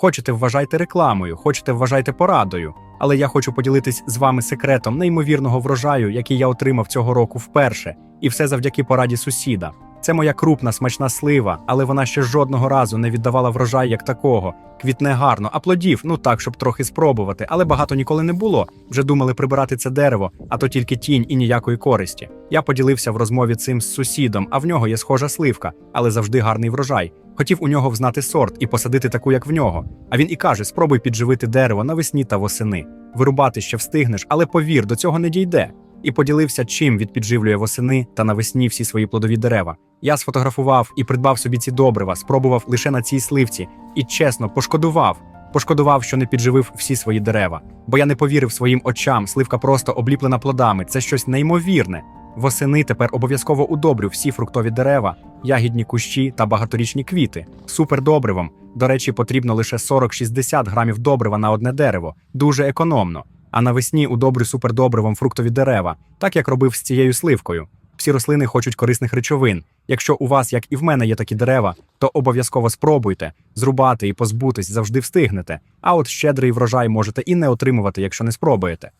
Хочете, вважайте рекламою, хочете, вважайте порадою. Але я хочу поділитись з вами секретом неймовірного врожаю, який я отримав цього року вперше, і все завдяки пораді сусіда. Це моя крупна смачна слива, але вона ще жодного разу не віддавала врожай як такого. Квітне гарно, а плодів, ну так, щоб трохи спробувати, але багато ніколи не було. Вже думали прибирати це дерево, а то тільки тінь і ніякої користі. Я поділився в розмові цим з сусідом, а в нього є схожа сливка, але завжди гарний врожай. Хотів у нього взнати сорт і посадити таку, як в нього. А він і каже: спробуй підживити дерево навесні та восени. Вирубати ще встигнеш, але повір, до цього не дійде. І поділився, чим від підживлює восени та навесні всі свої плодові дерева. Я сфотографував і придбав собі ці добрива, спробував лише на цій сливці, і чесно, пошкодував. Пошкодував, що не підживив всі свої дерева, бо я не повірив своїм очам. Сливка просто обліплена плодами. Це щось неймовірне. Восени тепер обов'язково удобрю всі фруктові дерева, ягідні кущі та багаторічні квіти. Супердобривом. До речі, потрібно лише 40-60 грамів добрива на одне дерево. Дуже економно. А навесні удобрю супердобривом фруктові дерева, так як робив з цією сливкою. Всі рослини хочуть корисних речовин. Якщо у вас, як і в мене, є такі дерева, то обов'язково спробуйте зрубати і позбутись завжди встигнете. А от щедрий врожай можете і не отримувати, якщо не спробуєте.